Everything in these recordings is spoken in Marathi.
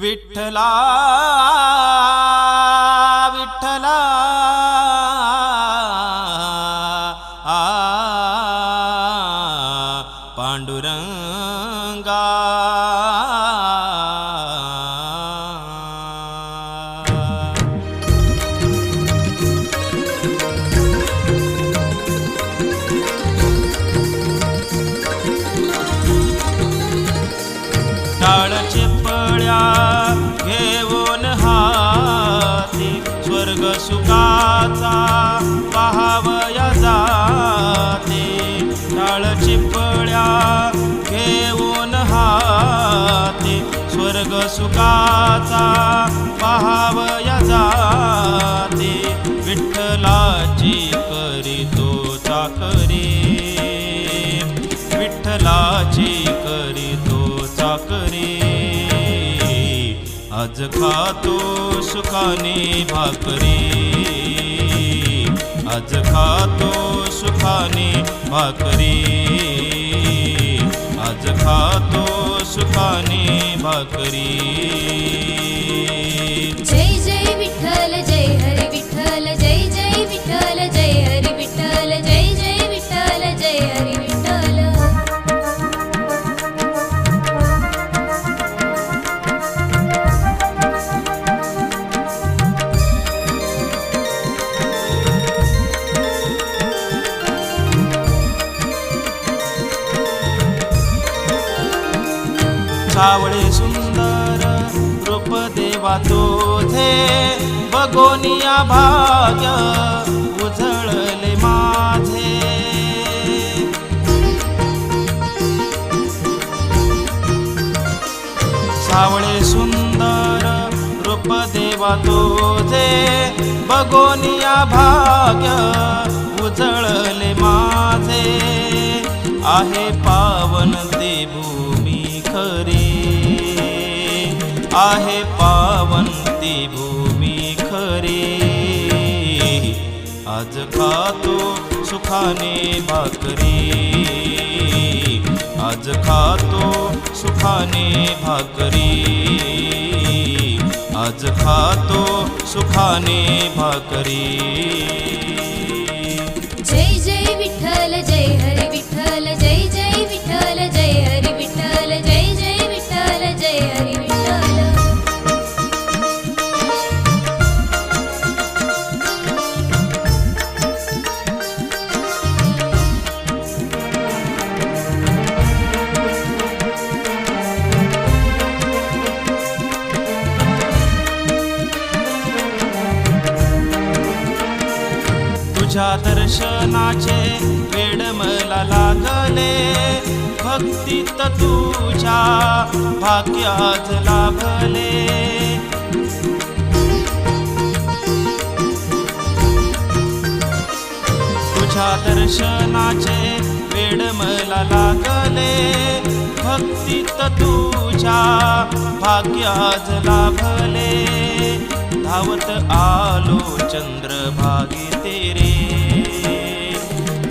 विठ्ठला विठ्ठला आ पांडुरंगा जाते टाळ चिपळ्या घेऊन हाते स्वर्ग सुखाचा पहावया जाते. विठ्ठलाची करीतो चाकरी. विठ्ठलाची करीतो चाकरी. आज खातो सुखाने भाकरी. आज खातो सुखाने भाकरी. आज खातो सुखाने भाकरी. सावळे सुंदर रूप देवा तोझे बगोनिया भाग्य उजळले माझे. सावळे सुंदर रूप देवा तोझे बगोनिया भाग्य उजळले माझे. आहे पा आहे पावंती भूमी खरी. आज खातो सुखाने भाकरी. आज खातो सुखाने भाकरी. आज खातो सुखाने भाकरी. जय जय विठ्ठल जय तुझ्या दर्शनाचे वेड मला लागले. भक्तीत तुझ्या भाग्यात लाभले. तुझ्या दर्शनाचे वेड मला लागले. भक्तीत तुझ्या भाग्याज लाभले. धावत आलो चंद्रभागी तेरे.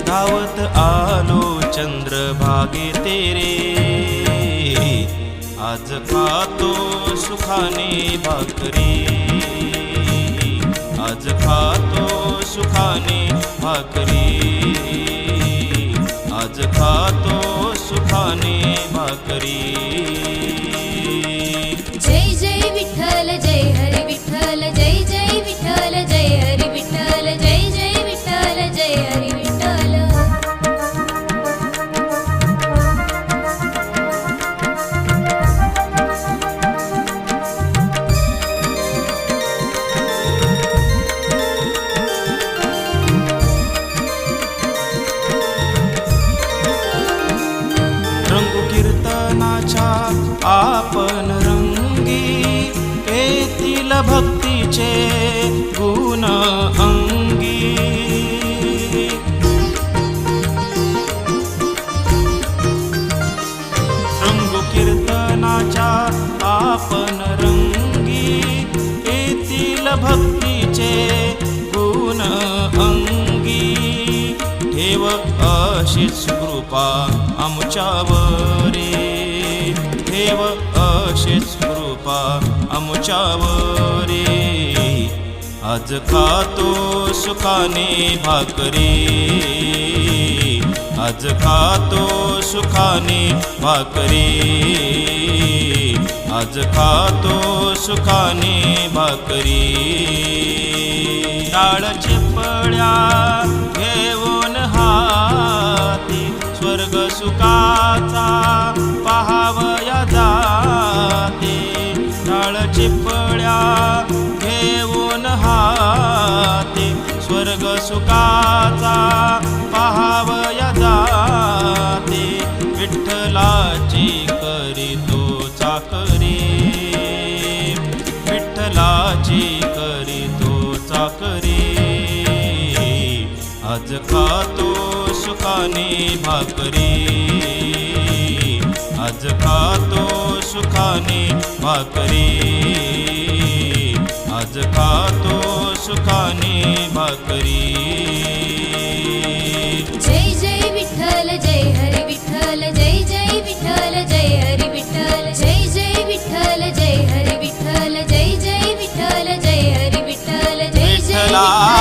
धावत आलो चंद्रभागे तेरे. आज खातो सुखाने भाकरी. आज खातो सुखाने भाकरी. भाकरी भक्तीचे गुण अंगी. रंगू कीर्तनाच्या आपण रंगी येतील भक्तीचे गुण अंगी. ठेव अशीच कृपा आमच्यावरी. ठेव अशीच कृपा कृपा आज खातो सुखाने भाकरी. आज खातो सुखाने भाकरी. आज खातो सुखाने भाकरी. डाळ चिपळ्या घेऊन हाती स्वर्ग सुखाचा पहावया जाते विठ्ठलाची करीतो चाकरी. विठ्ठलाची करीतो चाकरी. आज खातो सुखाने भाकरी? आज खातो सुखाने भाकरी? आज खातो सुखाने भाकरी? love.